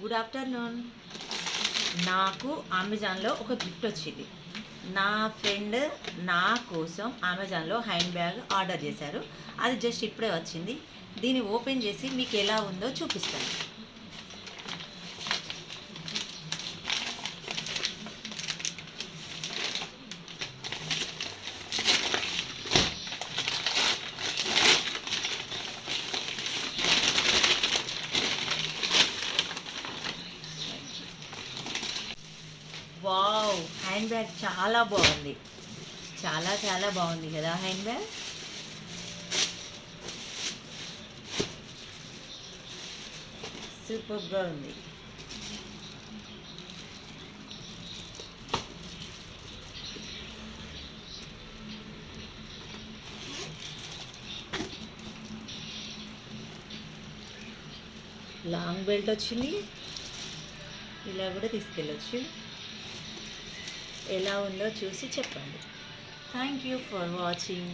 Good afternoon నాకు అమెజాన్లో ఒక గిఫ్ట్ వచ్చింది. నా ఫ్రెండ్ నా కోసం అమెజాన్లో హ్యాండ్ బ్యాగ్ ఆర్డర్ చేశారు. అది జస్ట్ ఇప్పుడే వచ్చింది. దీన్ని ఓపెన్ చేసి మీకు ఎలా ఉందో చూపిస్తాను. వావ్ హ్యాండ్ బ్యాగ్ చాలా బాగుంది. చాలా చాలా బాగుంది కదా హ్యాండ్ బ్యాగ్ సూపర్గా ఉంది. లాంగ్ బెల్ట్ వచ్చింది. ఇలా కూడా తీసుకెళ్ళొచ్చు. ఎలా ఉందో చూసి చెప్పండి. Thank you for watching